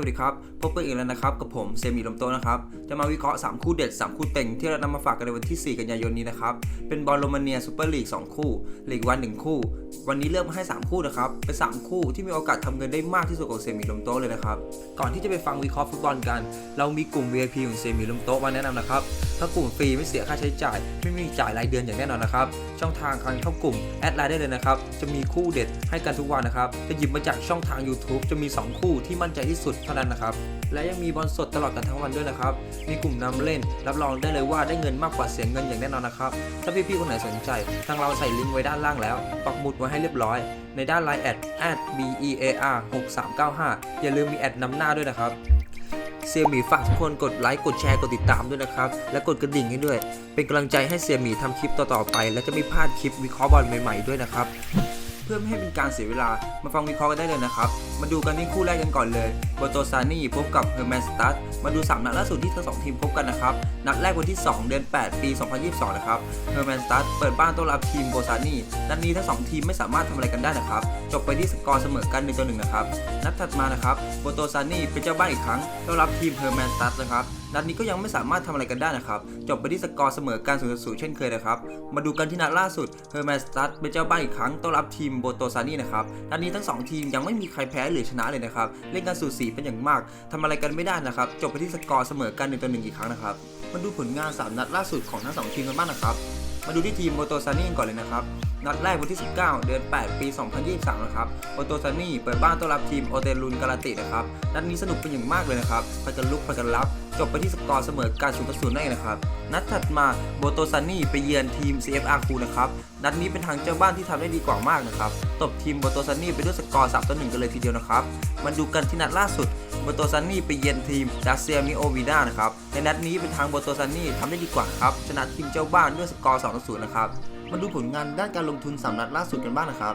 วัสดีครับ พบกันอีกแล้วนะครับ กับผมเซมิลมโตนะครับ จะมาวิเคราะห์ 3 คู่เด็ด 3 คู่เต็งที่เรานำมาฝากกันในวันที่ 4 กันยายนนี้นะครับ เป็นบอลโรมาเนียซูเปอร์ลีก 2 คู่ลีกวัน 1 คู่ วันนี้เลือกมาให้ 3 คู่นะครับ เป็น 3 คู่ที่มีโอกาสทำเงินได้มากที่สุดของเซมิลมโตเลยนะครับ ก่อนที่จะไปฟังวิเคราะห์ฟุตบอลกัน เรามีกลุ่ม VIP ของเซมิลมโตมาแนะนำนะครับ ถ้ากลุ่มฟรีไม่เสียค่าใช้จ่าย ไม่มีจ่ายรายเดือนอย่างแน่นอนนะครับ ช่องทางการเข้ากลุ่มแอดไลน์ได้เลยนะครับ จะมีคู่เด็ดให้กันทุกวันนะครับ จะหยิบมาจากช่องทาง YouTube จะมี 2 คู่ที่มั่นใจที่สุดเท่านั้นนะครับ และยังมีบอลสดตลอดกันทั้งวันด้วยนะครับ มีกลุ่มนำเล่น รับรองได้เลยว่าได้เงินมากกว่าเสียเงินอย่างแน่นอนนะครับ ถ้าพี่ๆคนไหนสนใจ ทางเราใส่ลิงก์ไว้ด้านล่างแล้ว ปักหมุดไว้ให้เรียบร้อย ในด้านไลน์แอด bear 6395อย่าลืมมีแอดนำหน้าด้วยนะครับ เสี่ยหมีฝากทุกคนกดไลค์กดแชร์กดติดตามด้วยนะครับ และกดกระดิ่งให้ด้วย เป็นกำลังใจให้เสี่ยหมีทำคลิปต่อๆไป และจะไม่พลาดคลิปวิเคราะห์บอลใหม่ๆด้วยนะครับ พื่อไม่ให้เป็นการเสียเวลามาฟังวิเคราะห์กันได้เลยนะครับ มาดูกันที่คู่แรกกันก่อนเลยโบโตซานี่พบกับเฮอร์แมนสตัดมาดู3นัดล่าสุดที่ทั้งสองทีมพบกันนะครับ นัดแรกวันที่ 2 เดือน 8 ปี 2022 นะครับเฮอร์แมนสตัดเปิดบ้านต้อนรับทีมโบซานี่นัดนี้ทั้งสองทีมไม่สามารถทำอะไรกันได้นะครับจบไปที่สกอร์เสมอกัน1ต่อ1นะครับนัดถัดมานะครับโบโตซานี่เป็นเจ้าบ้านอีกครั้งต้อนรับทีมเฮอร์แมนสตัดนะครับนัดนี้ก็ยังไม่สามารถทำอะไรกันได้นะครับจบไปที่สกอร์เสมอกัน0ต่อ0เช่นเคยนะครับมาดูกันที่นัดล่าสุดเฮอร์แมนสตัดเป็นเจ้าบ้านอีกครั้งต้อนรับทีมโบโตซานี่นะครับนัดนี้ทั้งสองทีมยังไม่มีใครแพ้หรือชนะเลยนะครับ เล่นกันสูสีเป็นอย่างมากทำอะไรกันไม่ได้นะครับ จบไปที่สกอร์เสมอกัน1ต่อ1อีกครั้งนะครับ มาดูผลงาน 3 นัดล่าสุดของทั้งสองทีมกันบ้างนะครับ มาดูที่ทีมโบโตซานี่ก่อนเลยนะครับ นัดแรกวันที่ 19 เดือน 8 ปี 2023 นะครับโมโตซานี่เปิดบ้านต้อนรับทีมโอเตลุนกาลาตินะครับ นัดนี้สนุกเป็นอย่างมากเลยนะครับไปกันลุกไปกันรับ จบไปที่สกอร์เสมอการศูนย์ต่อศูนย์นั่นเองนะครับ นัดถัดมาโบโตซานี่ไปเยือนทีม CFR คูนะครับ นัดนี้เป็นทางเจ้าบ้านที่ทำได้ดีกว่ามากนะครับ ตบทีมโบโตซานี่ไปด้วยสกอร์3ต่อ1กันเลยทีเดียวนะครับ มาดูกันที่นัดล่าสุดโบโตซานี่ไปเยือนทีมดาเซียมิโอวีนานะครับ ในนัดนี้เป็นทางโบโตซานี่ทำได้ดีกว่าครับ ชนะทีมเจ้าบ้านด้วยสกอร์2ต่อ0นะครับ มาดูผลงานด้านการลงทุนสำนัดล่าสุดกันบ้างนะครับ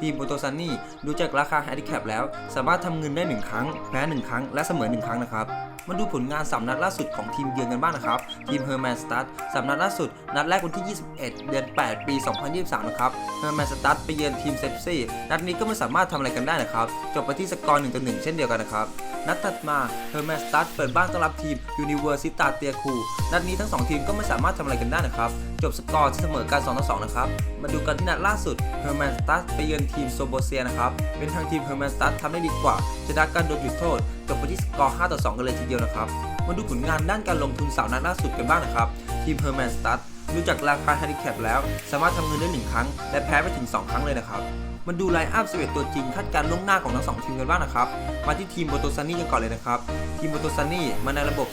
ทีมโบโตซานนี่ดูจากราคาแฮนดิแคปแล้ว สามารถทำเงินได้ 1 ครั้ง แพ้ 1 ครั้ง และเสมอ 1 ครั้งนะครับ มาดูผลงาน 3 นัดล่าสุดของทีมเยือนกันบ้างนะครับ ทีมเฮอร์แมนสตัดสามนัดล่าสุด นัดแรกวันที่ 21 เดือน 8 ปี 2023 นะครับ เฮอร์แมนสตัดไปเยือนทีมเซฟซี่ นัดนี้ก็ไม่สามารถทำอะไรกันได้นะครับ จบไปที่สกอร์1ต่อ1เช่นเดียวกันนะครับนัดถัดมาเฮอร์แมนสตัดเปิดบ้านต้อนรับทีมยูนิเวอร์ซิตาเตียคูนัดนี้ทั้ง 2 ทีมก็ไม่สามารถทำอะไรกันได้นะครับ จบสกอร์ที่เสมอกัน2ต่อ2นะครับ มาดูกันที่นัดล่าสุดเฮอร์แมนสตัดไปเยือนทีมโซโบเซียนะครับ เป็นทางทีมเฮอร์แมนสตัดทำได้ดีกว่าชนะการโดนจุดโทษจบไปที่สกอร์ 5 ต่อ 2 กันเลยทีเดียวนะครับ มาดูผลงานด้านการลงทุนสาวนัดล่าสุดกันบ้างนะครับ ทีมเฮอร์แมนสตัดดูจากราคาแฮนดิแคปแล้ว สามารถทำเงินได้ 1 ครั้ง และแพ้ไปถึง 2 ครั้งเลยนะครับ มาดูไลน์อัพ11 ตัวจริงคาดการล่วงหน้าของทั้งสองทีมกันบ้างนะครับ มาที่ทีมโบโตซานี่กันก่อนเลยนะครับ ทีมโบโตซานี่มาในระบบ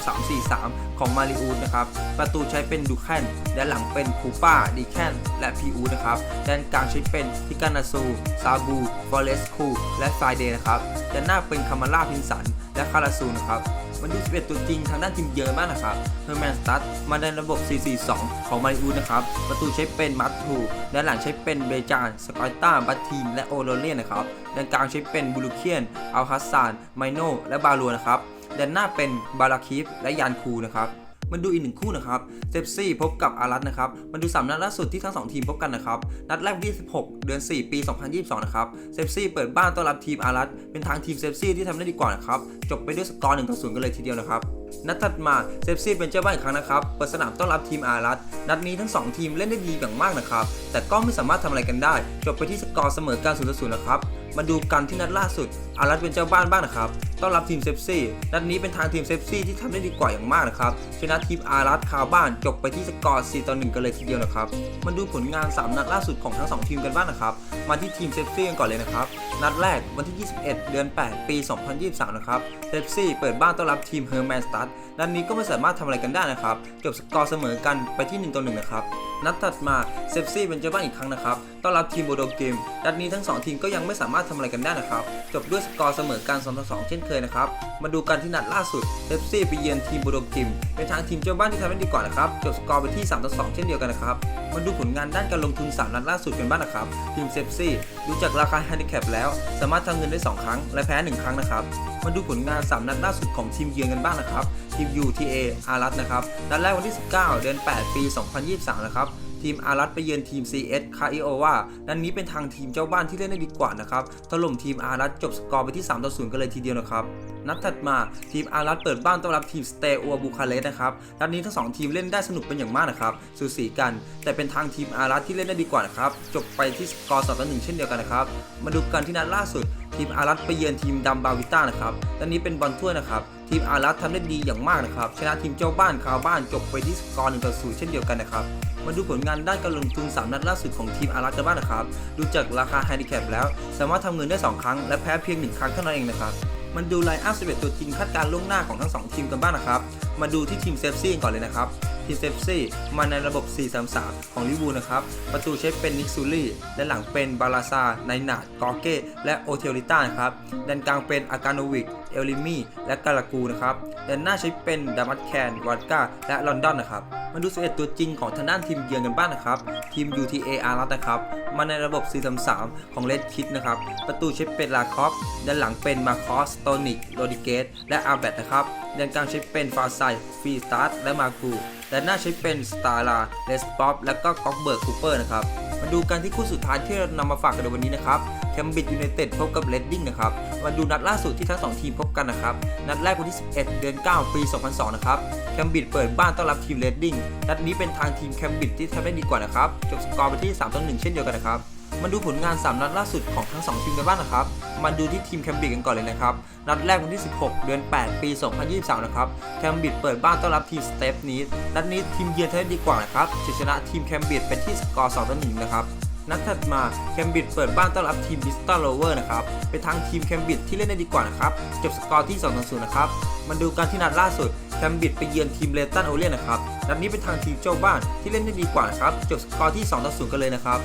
3-4-3 ของมาริอูดนะครับ ประตูใช้เป็นดูแคนแดนหลังเป็นคูป้าดีแคนและพีอูนะครับแดนกลางใช้เป็นทิกานาซูซาบูฟอเรสคูและไฟเดย์นะครับแดนหน้าเป็นคามาล่าพินสันและคาราซูนะครับ มาดู11 ตัวจริงทางด้านทีมเยอนบ้างนะครับเฮอร์แมนสตัดมาในระบบ 4-4-2 ของมาริอูนะครับ ประตูใช้เป็นมัตทูด้านหลังใช้เป็นเบจานสกอยต้าบัตทีนและโอโรเลียนนะครับด้านกลางใช้เป็นบูลูเคียนอัลฮัสซานไมโนและบาลัวนะครับด้านหน้าเป็นบาราคิฟและยานคูนะครับ มันดูอีกหนึ่งคู่นะครับเซฟซี่พบกับอารัตนะครับมันดูสามนัดล่าสุดที่ทั้งสองทีมพบกันนะครับ นัดแรกวันที่ 16 เดือน 4 ปี 2022 นะครับเซฟซี่เปิดบ้านต้อนรับทีมอารัตเป็นทางทีมเซฟซี่ที่ทำได้ดีกว่านะครับ จบไปด้วยสกอร์1ต่อ0กันเลยทีเดียวนะครับนัดถัดมาเซฟซี่เป็นเจ้าบ้านอีกครั้งนะครับ เปิดสนามต้อนรับทีมอารัตนัดนี้ทั้ง 2 ทีมเล่นได้ดีอย่างมากนะครับ แต่ก็ไม่สามารถทำอะไรกันได้ จบไปที่สกอร์เสมอกัน0ต่อ0นะครับ มาดูกันที่นัดล่าสุดอารัตเป็นเจ้าบ้านบ้างนะครับ ต้อนรับทีมเซฟซี่นัดนี้เป็นทางทีมเซฟซี่ที่ทำได้ดีกว่าอย่างมากนะครับ ชนะทีมอารัตคาบ้านจบไปที่สกอร์4ต่อ1กันเลยทีเดียวนะครับ มาดูผลงาน 3 นัดล่าสุดของทั้ง 2 ทีมกันบ้างนะครับ มาที่ทีมเซฟซี่กันก่อนเลยนะครับ นัดแรกวันที่ 21 เดือน 8 ปี 2023 นะครับ เซฟซี่เปิดบ้านต้อนรับทีมเฮอร์แมนสตัดนัดนี้ก็ไม่สามารถทำอะไรกันได้นะครับ จบสกอร์เสมอกันไปที่1ต่อ1นะครับนัดถัดมาเซฟซี่เป็นเจ้าบ้านอีกครั้งนะครับ ต้อนรับทีมโบโดเกมนัดนี้ทั้ง 2 ทีมก็ยังไม่สามารถทำอะไรกันได้นะครับ จบด้วยสกอร์เสมอกัน2ต่อ2เช่นเคยนะครับ มาดูกันที่นัดล่าสุดเซฟซีไปเยือนทีมโบโดเกมเป็นทางทีมเจ้าบ้านที่ทำได้ดีกว่านะครับจบสกอร์ไปที่3ต่อ2เช่นเดียวกันนะครับ มาดูผลงานด้านการลงทุน 3 นัดล่าสุดกันบ้างนะครับ ทีมเซฟซี่ดูจากราคาแฮนดิแคปแล้ว สามารถทำเงินได้ 2 ครั้ง และแพ้ 1 ครั้งนะครับ มาดูผลงาน 3 นัดล่าสุดของทีมเยือนกันบ้างนะครับทีม UTA อารัตนะครับนัดแรกวันที่ 19 เดือน 8 ปี 2023 นะครับ ทีมอารัตไปเยือนทีม CS คาอิโอวานัดนนี้เป็นทางทีมเจ้าบ้านที่เล่นได้ดีกว่านะครับถล่มทีมอารัตจบสกอร์ไปที่3ต่อ0กันเลยทีเดียวนะครับนัดถัดมาทีมอารัสเปิดบ้านต้อนรับทีมสเตอัวบูคาเรสนะครับนัดนี้ทั้งสองทีมเล่นได้สนุกเป็นอย่างมากนะครับสูสีกัน แต่เป็นทางทีมอารัสที่เล่นได้ดีกว่านะครับจบไปที่สกอร์2ต่อ1เช่นเดียวกันนะครับมาดูกันที่นัดล่าสุด ทีมอารัสไปเยือนทีมดัมบาวิต้านะครับนัดนี้เป็นบอลถ้วยนะครับ ทีมอารัสทำได้ดีอย่างมากนะครับ ชนะทีมเจ้าบ้านคาวบ้านจบไปที่สกอร์1ต่อ0เช่นเดียวกันนะครับ มาดูผลงานด้านการลงทุน 3 นัดล่าสุดของทีมอารักกันบ้างนะครับ ดูจากราคาแฮนดิแคปแล้ว สามารถทำเงินได้ 2 ครั้ง และแพ้เพียง 1 ครั้งเท่านั้นเองนะครับมันดูไลน์อัพ11ตัวจริงคาดการล่วงหน้าของทั้ง 2 ทีมกันบ้างนะครับ มาดูที่ทีมเซฟซี่ก่อนเลยนะครับ ทีมเซฟซี่มาในระบบ 4-3-3 ของลิวูนะครับ ประตูใช้เป็นนิกซูลี่ และหลังเป็นบาลาซาไนนาดกอเก้ และโอเทลิต้านะครับแดนกลางเป็นอากาโนวิก เอลิมี่ และกาลากูนะครับแดนหน้าใช้เป็นดามัตแคนวาดกาและลอนดอนนะครับมาดู11ตัวจริงของทางด้านทีมเยือนกันบ้างนะครับ ทีม UTA อารัตนะครับ มาในระบบ 4-3-3 ของเลดคิดนะครับ ประตูใช้เป็นลาคอฟด้านหลังเป็นมาคอสโตนิกโรดิเกสและอาร์แบตนะครับด้านกลางใช้เป็นฟาไซฟีสตาร์และมากู แต่น่าใช้เป็นสตาร์ลาเลสป๊อปและก็ก็อกเบิร์กคูเปอร์นะครับ มาดูกันที่คู่สุดท้ายที่เรานำมาฝากกันในวันนี้นะครับแคมบิดยูไนเต็ดพบกับเรดดิ้งนะครับ มาดูนัดล่าสุดที่ทั้งสองทีมพบกันนะครับ นัดแรกวันที่ 11 เดือน 9 ปี 2002 นะครับ แคมบิดเปิดบ้านต้อนรับทีมเรดดิ้ง นัดนี้เป็นทางทีมแคมบิดที่ทำได้ดีกว่านะครับ จบสกอร์ไปที่ 3 ต่อ 1 เช่นเดียวกันนะครับ มาดูผลงาน 3 นัดล่าสุดของทั้ง 2 ทีมกันบ้างนะครับ มาดูที่ทีมแคมบิดกันก่อนเลยนะครับ นัดแรกวันที่ 16 เดือน 8 ปี 2023 นะครับ แคมบิดเปิดบ้านต้อนรับทีมสเตปนีสนัดนี้ทีมเยือนทำได้ดีกว่านะครับชนะทีมแคมบิดเป็นที่สกอร์ 2 ต่อ 1 นะครับนัดถัดมาแคมบิดเปิดบ้านต้อนรับทีมบิสตัลโรเวอร์นะครับเป็นทางทีมแคมบิดที่เล่นได้ดีกว่านะครับจบสกอร์ที่2ต่อ0นะครับ มาดูกันที่นัดล่าสุดแคมบิดไปเยือนทีมเลตันโอเลียนนะครับนัดนี้เป็นทางทีมเจ้าบ้านที่เล่นได้ดีกว่านะครับจบสกอร์ที่2ต่อ0กันเลยนะครับ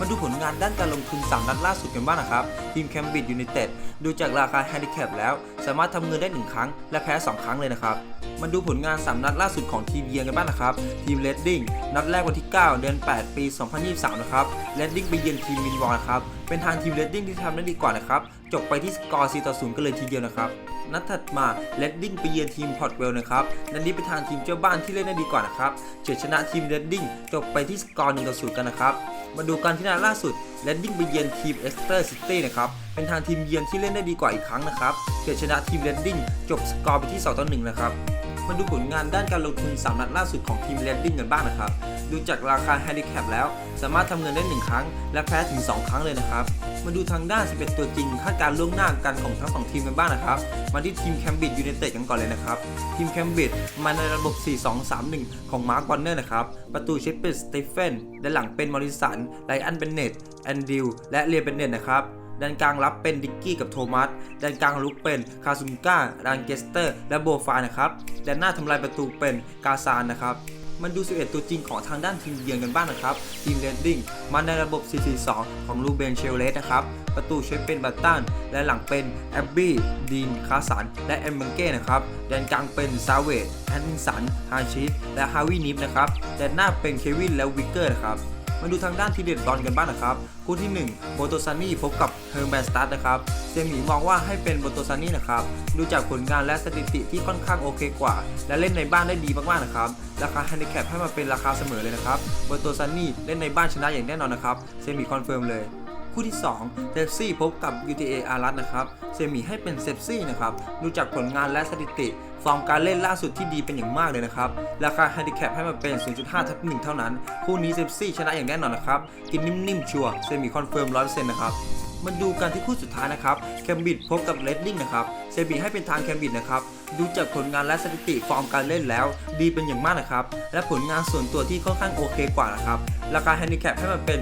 มาดูผลงานด้านการลงทุน 3 นัดล่าสุดกันบ้างนะครับ ทีมแคมบิดจ์ยูไนเต็ดดูจากราคาแฮนดิแคปแล้ว สามารถทำเงินได้ 1 ครั้ง และแพ้ 2 ครั้งเลยนะครับมาดูผลงาน 3 นัดล่าสุดของทีมเยือนกันบ้างนะครับ ทีมเลดดิ้งนัดแรกวันที่ 9 เดือน 8 ปี 2023 นะครับเลดดิ้งไปเยือนทีมมินวอลนครับเป็นทางทีมเลดดิ้งที่ทำได้ดีกว่านะครับจบไปที่สกอร์ 4 ต่อ 0 กันเลยทีเดียวนะครับนัดถัดมาเลดดิ้งไปเยือนทีมพอร์ตเวลนะครับนัดนี้เป็นทางทีมเจ้าบ้านที่เล่นได้ดีกว่านะครับเฉือนชนะทีมเรดดิ้งจบไปที่สกอร์หนึ่งต่อศูนย์กันนะครับ มาดูกันที่นัดล่าสุดเรดดิ้งไปเยือนทีมเอสเตอร์ซิตี้นะครับ เป็นทางทีมเยือนที่เล่นได้ดีกว่าอีกครั้งนะครับเฉือนชนะทีมเรดดิ้งจบสกอร์ไปที่2ต่อ1นะครับ มาดูผลงานด้านการลงทุน 3 นัดล่าสุดของทีมเรดดิ้งกันบ้างนะครับ ดูจากราคาแฮนดิแคปแล้ว สามารถทำเงินได้ 1 ครั้ง และแพ้ถึง 2 ครั้งเลยนะครับ มาดูทางด้าน 11 ตัวจริงคาดการล่วงหน้ากันของทั้ง 2 ทีมกันบ้างนะครับ มาที่ทีมแคมบริดจ์ยูไนเต็ดกันก่อนเลยนะครับ ทีมแคมบริดจ์มาในระบบ 4-2-3-1 ของมาร์ควอนเนอร์นะครับ ประตูเชฟเป็นสเตเฟนด้านหลังเป็นมอริสันไลอันเบนเนตแอนดิวและเรียเบนเนตนะครับ ด้านกลางรับเป็นดิกกี้กับโทมัสด้านกลางลุกเป็นคาซุมก้าดานเกสเตอร์ และโบฟานะครับด้านหน้าทำลายประตูเป็นกาซานนะครับมันดู 11 ตัวจริงของทางด้านทีมเยือนกันบ้างนะครับ ทีมเรดดิ้งมาในระบบ 4-4-2 ของลูเบนเชลเลสนะครับ ประตูใช้เป็นบัตตัน และหลังเป็นแอบบี้ ดีน คาสัน และเอ็มเบงเก้นะครับแดนกลางเป็นซาเวตแอนดิสัน ฮาชิสและฮาวินิฟนะครับแดนหน้าเป็นเควิน และวิกเกอร์นะครับ มาดูทางด้านทีเด็ดบอลกันบ้างนะครับคู่ที่ 1 โบโตซานี่พบกับเฮอร์แมนสตัดนะครับเซียงหมีมองว่าให้เป็นโบโตซานี่นะครับดูจากผลงานและสถิติที่ค่อนข้างโอเคกว่า และเล่นในบ้านได้ดีมากๆนะครับราคาแฮนดิแคปให้มาเป็นราคาเสมอเลยนะครับโบโตซานี่เล่นในบ้านชนะอย่างแน่นอนนะครับเซียงหมีคอนเฟิร์มเลย คู่ที่2เซฟซี่พบกับ UTA อารัตนะครับเซมีให้เป็นเซฟซี่นะครับดูจากผลงานและสถิติ ฟอร์มการเล่นล่าสุดที่ดีเป็นอย่างมากเลยนะครับ ราคาแฮนดิแคปให้มาเป็น 0.5ทับ1เท่านั้น คู่นี้เซฟซี่ชนะอย่างแน่นอนนะครับ กินนิ่มๆชัวร์เซมีคอนเฟิร์ม100%นะครับมาดูกันที่คู่สุดท้ายนะครับแคมบิดพบกับเรดดิ้งนะครับเซบีให้เป็นทางแคมบิดนะครับ ดูจากผลงานและสถิติฟอร์มการเล่นแล้ว ดีเป็นอย่างมากนะครับ และผลงานส่วนตัวที่ค่อนข้างโอเคกว่านะครับ ราคาแฮนดิแคปให้มันเป็น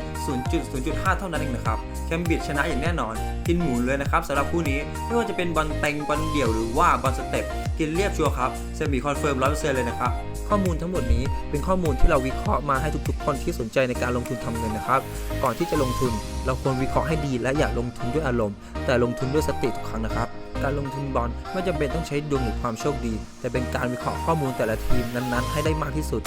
0.0.5 เท่านั้นเองนะครับแคมบิดชนะอย่างแน่นอน กินหมูเลยนะครับสำหรับคู่นี้ ไม่ว่าจะเป็นบอลเต็งบอลเดี่ยวหรือว่าบอลสเต็ปกินเรียบชัวร์ครับเซบีคอนเฟิร์ม100%เลยนะครับ ข้อมูลทั้งหมดนี้เป็นข้อมูลที่เราวิเคราะห์มาให้ทุกๆ คนที่สนใจในการลงทุนทำเงินนะครับ ก่อนที่จะลงทุน เราควรวิเคราะห์ให้ดีและอย่าลงทุนด้วยอารมณ์ แต่ลงทุนด้วยสติทุกครั้งนะครับ การลงทุนบอลไม่จำเป็นต้องใช้ดวงหรือความโชคดี แต่เป็นการวิเคราะห์ข้อมูลแต่ละทีมนั้นๆ ให้ได้มากที่สุด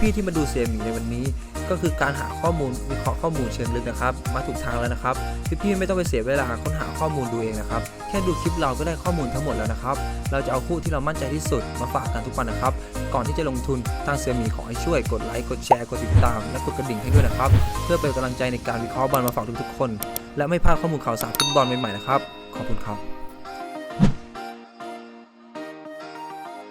พี่ๆที่มาดูเซียมีในวันนี้ ก็คือการหาข้อมูลวิเคราะห์ข้อมูลเชิงลึกนะครับ มาถูกทางแล้วนะครับพี่ๆไม่ต้องไปเสียเวลาค้นหาข้อมูลดูเองนะครับแค่ดูคลิปเราก็ได้ข้อมูลทั้งหมดแล้วนะครับเราจะเอาคู่ที่เรามั่นใจที่สุดมาฝากกันทุกวันนะครับก่อนที่จะลงทุนทางเสือหมีขอให้ช่วยกดไลค์กดแชร์กดติดตาม และกดกระดิ่งให้ด้วยนะครับเพื่อเป็นกำลังใจในการวิเคราะห์บอลมาฝากทุกๆคน และไม่พลาดข้อมูลข่าวสารฟุตบอลใหม่ๆนะครับขอบคุณครับ